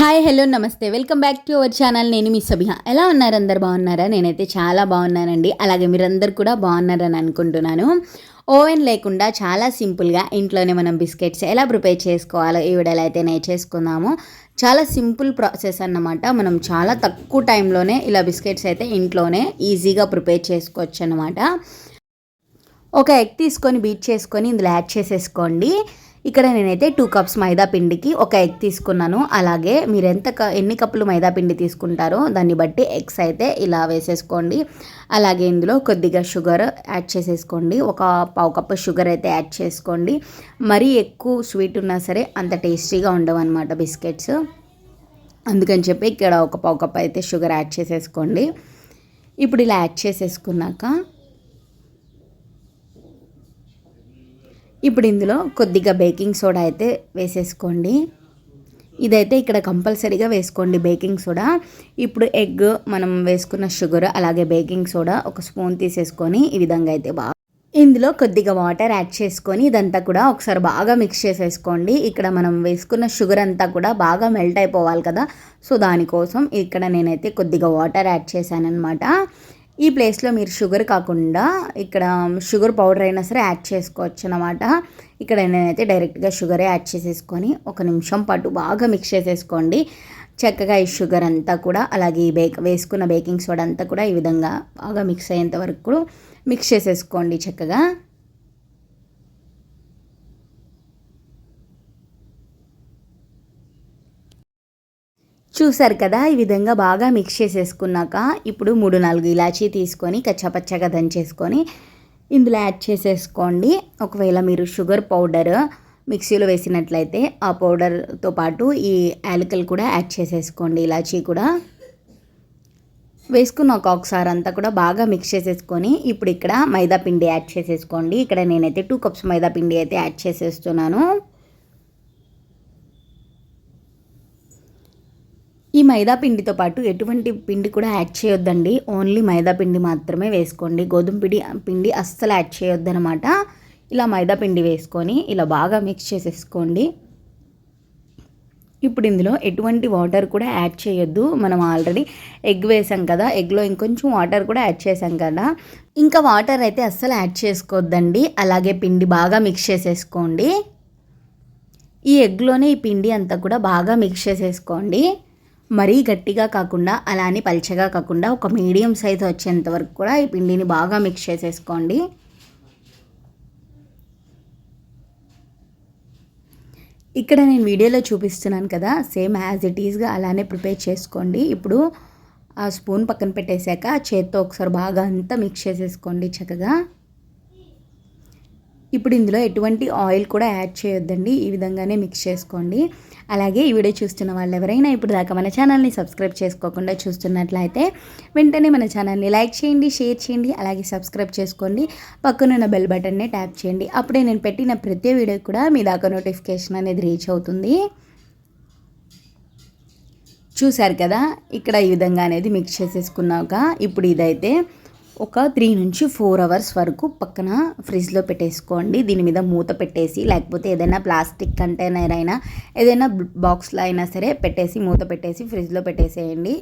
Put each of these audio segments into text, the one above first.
Hi hello namaste. Welcome back to our channel. నేను మీ సభిహ ఎలా ఉన్నారు? అందరు బాగున్నారా? నేనైతే చాలా బాగున్నానండి. అలాగే మీరందరు కూడా బాగున్నారని అనుకుంటున్నాను. ఓవెన్ లేకుండా చాలా సింపుల్గా ఇంట్లోనే మనం బిస్కెట్స్ ఎలా ప్రిపేర్ చేసుకోవాలో ఈ వీడియోలో అయితే నేర్చేసుకుందాము చాలా సింపుల్ ప్రాసెస్ అన్నమాట. మనం చాలా తక్కువ టైంలోనే ఇలా బిస్కెట్స్ అయితే ఇంట్లోనే ఈజీగా ప్రిపేర్ చేసుకోవచ్చు అనమాట ఒక ఎగ్ తీసుకొని బీట్ చేసుకొని ఇందులో యాడ్ చేసేసుకోండి. ఇక్కడ నేనైతే టూ కప్స్ మైదా పిండికి ఒక ఎగ్ తీసుకున్నాను. అలాగే మీరు ఎంత క- ఎన్ని కప్పులు మైదా పిండి తీసుకుంటారో దాన్ని బట్టి ఎగ్స్ అయితే ఇలా వేసేసుకోండి. అలాగే ఇందులో కొద్దిగా షుగర్ యాడ్ చేసేసుకోండి. ఒక పావు కప్పు షుగర్ అయితే యాడ్ చేసుకోండి. మరీ ఎక్కువ స్వీట్ ఉన్నా సరే అంత టేస్టీగా ఉండవు అనమాట బిస్కెట్స్. అందుకని చెప్పి ఇక్కడ ఒక పావు కప్ అయితే షుగర్ యాడ్ చేసేసుకోండి. ఇప్పుడు ఇలా యాడ్ చేసేసుకున్నాక ఇప్పుడు ఇందులో కొద్దిగా బేకింగ్ సోడా అయితే వేసేసుకోండి. ఇదైతే ఇక్కడ కంపల్సరీగా వేసుకోండి బేకింగ్ సోడా. ఇప్పుడు ఎగ్ మనం వేసుకున్న షుగర్ అలాగే బేకింగ్ సోడా ఒక స్పూన్ తీసేసుకొని ఈ విధంగా అయితే బాగా ఇందులో కొద్దిగా వాటర్ యాడ్ చేసుకొని ఇదంతా కూడా ఒకసారి బాగా మిక్స్ చేసేసుకోండి. ఇక్కడ మనం వేసుకున్న షుగర్ అంతా కూడా బాగా మెల్ట్ అయిపోవాలి కదా. సో దానికోసం ఇక్కడ నేనైతే కొద్దిగా వాటర్ యాడ్ చేశానమాట ఈ ప్లేస్లో మీరు షుగర్ కాకుండా ఇక్కడ షుగర్ పౌడర్ అయినా సరే యాడ్ చేసుకోవచ్చు అనమాట ఇక్కడ నేనైతే డైరెక్ట్గా షుగరే యాడ్ చేసేసుకొని ఒక నిమిషం పాటు బాగా మిక్స్ చేసేసుకోండి. చక్కగా ఈ షుగర్ అంతా కూడా అలాగే ఈ బేక్ వేసుకున్న బేకింగ్ సోడా అంతా కూడా ఈ విధంగా బాగా మిక్స్ అయ్యేంత వరకు మిక్స్ చేసేసుకోండి చక్కగా. చూసారు కదా ఈ విధంగా బాగా మిక్స్ చేసేసుకున్నాక ఇప్పుడు మూడు నాలుగు ఇలాచీ తీసుకొని కచ్చపచ్చగా దంచేసుకొని ఇందులో యాడ్ చేసేసుకోండి. ఒకవేళ మీరు షుగర్ పౌడర్ మిక్సీలో వేసినట్లయితే ఆ పౌడర్తో పాటు ఈ యాలకలు కూడా యాడ్ చేసేసుకోండి ఇలాచీ కూడా. వేసుకున్నాక ఒకసారి అంతా కూడా బాగా మిక్స్ చేసేసుకొని ఇప్పుడు ఇక్కడ మైదా పిండి యాడ్ చేసేసుకోండి. ఇక్కడ నేనైతే టూ కప్స్ మైదా పిండి అయితే యాడ్ చేసేస్తున్నాను. ఈ మైదా పిండితో పాటు ఎటువంటి పిండి కూడా యాడ్ చేయొద్దండి. ఓన్లీ మైదా పిండి మాత్రమే వేసుకోండి. గోధుమ పిండి పిండి అస్సలు యాడ్ చేయొద్దనమాట ఇలా మైదా పిండి వేసుకొని ఇలా బాగా మిక్స్ చేసేసుకోండి. ఇప్పుడు ఇందులో ఎటువంటి వాటర్ కూడా యాడ్ చేయొద్దు. మనం ఆల్రెడీ ఎగ్ వేసాం కదా ఎగ్లో ఇంకొంచెం వాటర్ కూడా యాడ్ చేసాం కదా. ఇంకా వాటర్ అయితే అస్సలు యాడ్ చేసుకోవద్దండి. అలాగే పిండి బాగా మిక్స్ చేసేసుకోండి. ఈ ఎగ్లోనే ఈ పిండి అంతా కూడా బాగా మిక్స్ చేసేసుకోండి. మరీ గట్టిగా కాకుండా అలానే పల్చగా కాకుండా ఒక మీడియం సైజ్ వచ్చేంత వరకు కూడా ఈ పిండిని బాగా మిక్స్ చేసేసుకోండి. ఇక్కడ నేను వీడియోలో చూపిస్తున్నాను కదా సేమ్ యాజ్ ఇట్ ఈస్గా అలానే ప్రిపేర్ చేసుకోండి. ఇప్పుడు ఆ స్పూన్ పక్కన పెట్టేశాక చేత్తో ఒకసారి బాగా అంతా మిక్స్ చేసేసుకోండి చక్కగా. ఇప్పుడు ఇందులో ఎటువంటి ఆయిల్ కూడా యాడ్ చేయొద్దండి. ఈ విధంగానే మిక్స్ చేసుకోండి. అలాగే ఈ వీడియో చూస్తున్న వాళ్ళు ఎవరైనా ఇప్పుడు దాకా మన ఛానల్ని సబ్స్క్రైబ్ చేసుకోకుండా చూస్తున్నట్లయితే వెంటనే మన ఛానల్ని లైక్ చేయండి షేర్ చేయండి అలాగే సబ్స్క్రైబ్ చేసుకోండి. పక్కనున్న బెల్ బటన్ని ట్యాప్ చేయండి. అప్పుడే నేను పెట్టిన ప్రతి వీడియో కూడా మీ దాకా నోటిఫికేషన్ అనేది రీచ్ అవుతుంది. చూశారు కదా? ఇక్కడ ఈ విధంగా అనేది మిక్స్ చేసేసుకున్నాక ఇప్పుడు ఇదైతే ఒక త్రీ నుంచి ఫోర్ అవర్స్ వరకు పక్కన ఫ్రిడ్జ్లో పెట్టేసుకోండి. దీని మీద మూత పెట్టేసి లేకపోతే ఏదైనా ప్లాస్టిక్ కంటైనర్ అయినా ఏదైనా బాక్స్లో అయినా సరే పెట్టేసి మూత పెట్టేసి ఫ్రిడ్జ్లో పెట్టేసేయండి.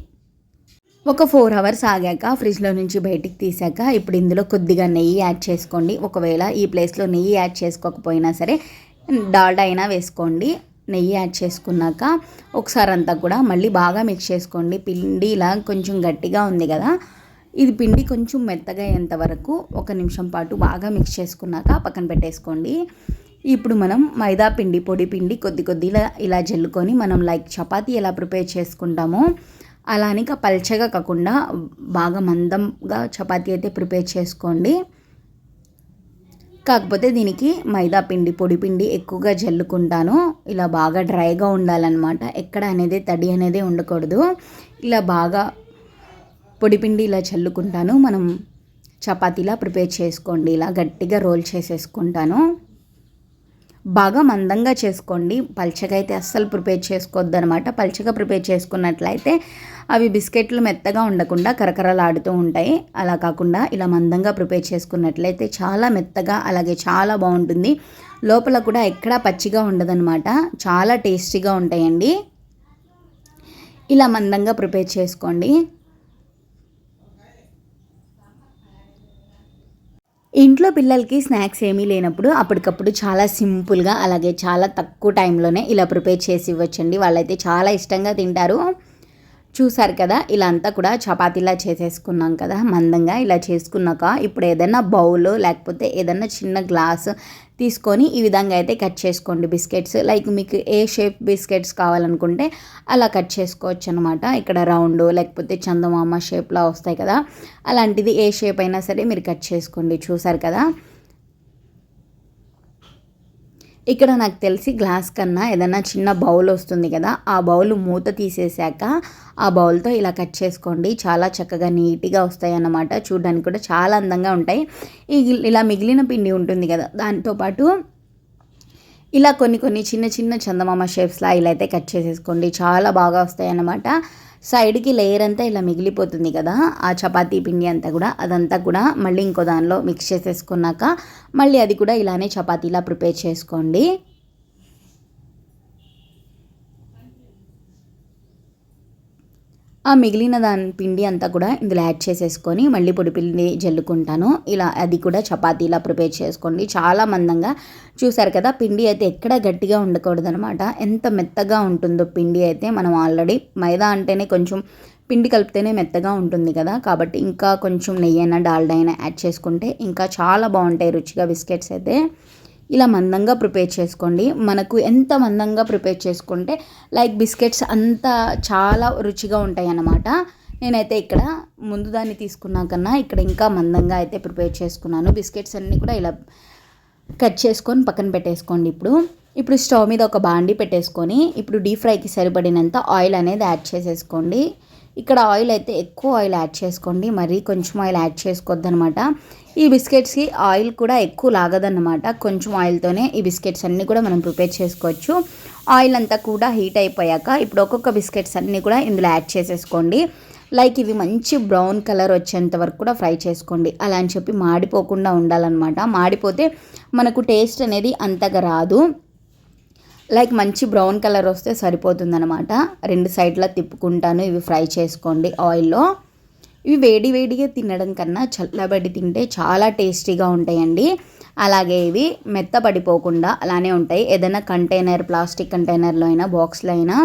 ఒక ఫోర్ అవర్స్ ఆగాక ఫ్రిడ్జ్లో నుంచి బయటికి తీసాక ఇప్పుడు ఇందులో కొద్దిగా నెయ్యి యాడ్ చేసుకోండి. ఒకవేళ ఈ ప్లేస్లో నెయ్యి యాడ్ చేసుకోకపోయినా సరే డాల్డా అయినా వేసుకోండి. నెయ్యి యాడ్ చేసుకున్నాక ఒకసారి అంతా కూడా మళ్ళీ బాగా మిక్స్ చేసుకోండి. పిండి ఇలా కొంచెం గట్టిగా ఉంది కదా. ఇది పిండి కొంచెం మెత్తగా అయ్యేంత వరకు ఒక నిమిషం పాటు బాగా మిక్స్ చేసుకున్నాక పక్కన పెట్టేసుకోండి. ఇప్పుడు మనం మైదా పిండి పొడి పిండి కొద్ది కొద్దిగా ఇలా జల్లుకొని మనం లైక్ చపాతీ ఎలా ప్రిపేర్ చేసుకుంటామో అలానే పల్చగా కాకుండా బాగా మందంగా చపాతీ అయితే ప్రిపేర్ చేసుకోండి. కాకపోతే దీనికి మైదా పిండి పొడి పిండి ఎక్కువగా జల్లుకుంటాను. ఇలా బాగా డ్రైగా ఉండాలన్నమాట. ఎక్కడ అనేది తడి అనేది ఉండకూడదు. ఇలా బాగా పొడిపిండి ఇలా చల్లుకుంటాను. మనం చపాతీలా ప్రిపేర్ చేసుకోండి. ఇలా గట్టిగా రోల్ చేసేసుకుంటాను. బాగా మందంగా చేసుకోండి. పల్చగా అయితే అస్సలు ప్రిపేర్ చేసుకోవద్దు అనమాట పల్చగా ప్రిపేర్ చేసుకున్నట్లయితే అవి బిస్కెట్లు మెత్తగా ఉండకుండా కరకరలాడుతూ ఉంటాయి. అలా కాకుండా ఇలా మందంగా ప్రిపేర్ చేసుకున్నట్లయితే చాలా మెత్తగా అలాగే చాలా బాగుంటుంది. లోపల కూడా ఎక్కడా పచ్చిగా ఉండదన్నమాట చాలా టేస్టీగా ఉంటాయండి. ఇలా మందంగా ప్రిపేర్ చేసుకోండి. ఇంట్లో పిల్లలకి స్నాక్స్ ఏమీ లేనప్పుడు అప్పటికప్పుడు చాలా సింపుల్గా అలాగే చాలా తక్కువ టైంలోనే ఇలా ప్రిపేర్ చేసి ఇవ్వచ్చండి. వాళ్ళైతే చాలా ఇష్టంగా తింటారు. చూసారు కదా ఇలా అంతా కూడా చపాతీలా చేసేసుకున్నాం కదా మందంగా ఇలా చేసుకున్నాక ఇప్పుడు ఏదైనా బౌల్ లేకపోతే ఏదైనా చిన్న గ్లాస్ తీసుకొని ఈ విధంగా అయితే కట్ చేసుకోండి బిస్కెట్స్. లైక్ మీకు ఏ షేప్ బిస్కెట్స్ కావాలనుకుంటే అలా కట్ చేసుకోవచ్చు అనమాట ఇక్కడ రౌండ్ లేకపోతే చందమామ షేప్లా వస్తాయి కదా అలాంటిది ఏ షేప్ అయినా సరే మీరు కట్ చేసుకోండి. చూసారు కదా? ఇక్కడ నాకు తెలిసి గ్లాస్ కన్నా ఏదైనా చిన్న బౌల్ వస్తుంది కదా ఆ బౌల్ మూత తీసేసాక ఆ బౌల్తో ఇలా కట్ చేసుకోండి. చాలా చక్కగా నీట్గా వస్తాయి అన్నమాట చూడడానికి కూడా చాలా అందంగా ఉంటాయి. ఇలా మిగిలిన పిండి ఉంటుంది కదా దాంతోపాటు ఇలా కొన్ని కొన్ని చిన్న చిన్న చందమామ షేప్స్లా ఇలా అయితే కట్ చేసేసుకోండి. చాలా బాగా వస్తాయి అన్నమాట సైడ్కి లేయర్ అంతా ఇలా మిగిలిపోతుంది కదా ఆ చపాతీ పిండి అంతా కూడా అదంతా కూడా మళ్ళీ ఇంకో దానిలో మిక్స్ చేసేసుకున్నాక మళ్ళీ అది కూడా ఇలానే చపాతీలా ప్రిపేర్ చేసుకోండి. ఆ మిగిలిన దాని పిండి అంతా కూడా ఇందులో యాడ్ చేసేసుకొని మళ్ళీ పొడి పిండి జల్లుకుంటాను. ఇలా అది కూడా చపాతీలా ప్రిపేర్ చేసుకోండి. చాలా మందంగా చూసారు కదా పిండి అయితే ఎక్కడ గట్టిగా ఉండకూడదు అనమాట ఎంత మెత్తగా ఉంటుందో పిండి అయితే మనం ఆల్రెడీ మైదా అంటేనే కొంచెం పిండి కలిపితేనే మెత్తగా ఉంటుంది కదా. కాబట్టి ఇంకా కొంచెం నెయ్యి అయినా డాల్డా అయినా యాడ్ చేసుకుంటే ఇంకా చాలా బాగుంటాయి రుచిగా బిస్కెట్స్ అయితే. ఇలా మందంగా ప్రిపేర్ చేసుకోండి. మనకు ఎంత మందంగా ప్రిపేర్ చేసుకుంటే లైక్ బిస్కెట్స్ అంత చాలా రుచిగా ఉంటాయి అన్నమాట నేనైతే ఇక్కడ ముందు దాన్ని తీసుకున్నా కన్నా ఇక్కడ ఇంకా మందంగా అయితే ప్రిపేర్ చేసుకున్నాను. బిస్కెట్స్ అన్నీ కూడా ఇలా కట్ చేసుకొని పక్కన పెట్టేసుకోండి ఇప్పుడు. ఇప్పుడు స్టవ్ మీద ఒక బాండి పెట్టేసుకొని ఇప్పుడు డీప్ ఫ్రైకి సరిపడినంత ఆయిల్ అనేది యాడ్ చేసేసుకోండి. ఇక్కడ ఆయిల్ అయితే ఎక్కువ ఆయిల్ యాడ్ చేసుకోండి. మరీ కొంచెం ఆయిల్ యాడ్ చేసుకోవద్దనమాట. ఈ బిస్కెట్స్కి ఆయిల్ కూడా ఎక్కువ లాగదన్నమాట. కొంచెం ఆయిల్తోనే ఈ బిస్కెట్స్ అన్నీ కూడా మనం ప్రిపేర్ చేసుకోవచ్చు. ఆయిల్ అంతా కూడా హీట్ అయిపోయాక ఇప్పుడు ఒక్కొక్క బిస్కెట్స్ అన్నీ కూడా ఇందులో యాడ్ చేసేసుకోండి. లైక్ ఇవి మంచి బ్రౌన్ కలర్ వచ్చేంత వరకు కూడా ఫ్రై చేసుకోండి. అలా అని చెప్పి మాడిపోకుండా ఉండాలన్నమాట. మాడిపోతే మనకు టేస్ట్ అనేది అంతగా రాదు. లైక్ మంచి బ్రౌన్ కలర్ వస్తే సరిపోతుందనమాట రెండు సైడ్లా తిప్పుకుంటాను. ఇవి ఫ్రై చేసుకోండి ఆయిల్లో. ఇవి వేడి వేడిగా తినడం కన్నా చల్లబడి తింటే చాలా టేస్టీగా ఉంటాయండి. అలాగే ఇవి మెత్తపడిపోకుండా అలానే ఉంటాయి. ఏదైనా కంటైనర్ ప్లాస్టిక్ కంటైనర్లో అయినా బాక్స్లో అయినా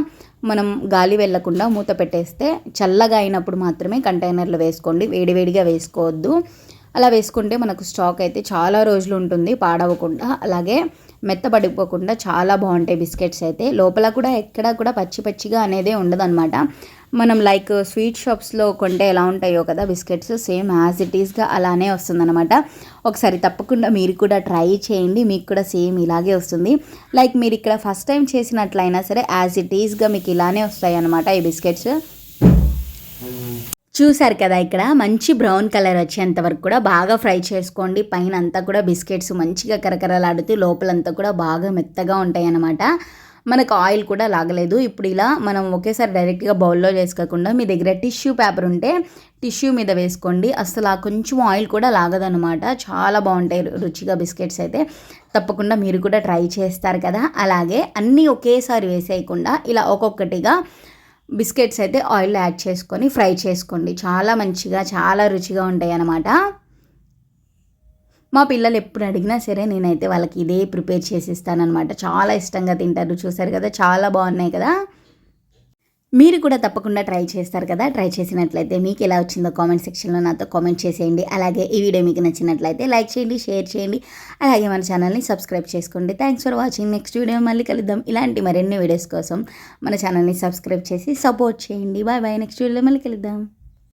మనం గాలి వెళ్ళకుండా మూత పెట్టేస్తే చల్లగా అయినప్పుడు మాత్రమే కంటైనర్లో వేసుకోండి. వేడివేడిగా వేసుకోవద్దు. అలా వేసుకుంటే మనకు స్టాక్ అయితే చాలా రోజులు ఉంటుంది పాడవకుండా. అలాగే మెత్తపడిపోకుండా చాలా బాగుంటాయి బిస్కెట్స్ అయితే. లోపల కూడా ఎక్కడ కూడా పచ్చి పచ్చిగా అనేదే ఉండదన్నమాట. మనం లైక్ స్వీట్ షాప్స్లో కొంటే ఎలా ఉంటాయో కదా బిస్కెట్స్ సేమ్ యాజ్ ఇట్ ఈస్గా అలానే వస్తుందన్నమాట. ఒకసారి తప్పకుండా మీరు కూడా ట్రై చేయండి. మీకు కూడా సేమ్ ఇలాగే వస్తుంది. లైక్ మీరు ఇక్కడ ఫస్ట్ టైం చేసినట్లయినా సరే యాజ్ ఇట్ ఈస్గా మీకు ఇలానే వస్తాయి అన్నమాట ఈ బిస్కెట్స్. చూసారు కదా ఇక్కడ? మంచి బ్రౌన్ కలర్ వచ్చేంత వరకు కూడా బాగా ఫ్రై చేసుకోండి. పైన అంతా కూడా బిస్కెట్స్ మంచిగా కరకరలాడుతూ లోపలంతా కూడా బాగా మెత్తగా ఉంటాయి అన్నమాట మనకు ఆయిల్ కూడా లాగలేదు. ఇప్పుడు ఇలా మనం ఒకేసారి డైరెక్ట్గా బౌల్లో చేసుకోకుండా మీ దగ్గర టిష్యూ పేపర్ ఉంటే టిష్యూ మీద వేసుకోండి. అసలు ఆ కొంచెం ఆయిల్ కూడా లాగదనమాట చాలా బాగుంటాయి రుచిగా బిస్కెట్స్ అయితే. తప్పకుండా మీరు కూడా ట్రై చేస్తారు కదా? అలాగే అన్నీ ఒకేసారి వేసేయకుండా ఇలా ఒక్కొక్కటిగా బిస్కెట్స్ అయితే ఆయిల్ యాడ్ చేసుకొని ఫ్రై చేసుకోండి. చాలా మంచిగా చాలా రుచిగా ఉంటాయి అన్నమాట మా పిల్లలు ఎప్పుడు అడిగినా సరే నేనైతే వాళ్ళకి ఇదే ప్రిపేర్ చేసి ఇస్తానమాట చాలా ఇష్టంగా తింటారు. చూసారు కదా? చాలా బాగున్నాయి కదా? మీరు కూడా తప్పకుండా ట్రై చేస్తారు కదా? ట్రై చేసినట్లయితే మీకు ఎలా వచ్చిందో కామెంట్ సెక్షన్లో నాతో కామెంట్ చేసేయండి. అలాగే ఈ వీడియో మీకు నచ్చినట్లయితే లైక్ చేయండి షేర్ చేయండి. అలాగే మన ఛానల్ని సబ్స్క్రైబ్ చేసుకోండి. Thanks for watching next video మళ్ళీ కలుద్దాం. ఇలాంటి మరిన్ని వీడియోస్ కోసం మన ఛానల్ని సబ్స్క్రైబ్ చేసి సపోర్ట్ చేయండి. బాయ్ బాయ్ నెక్స్ట్ వీడియో మళ్ళీ కలుద్దాం.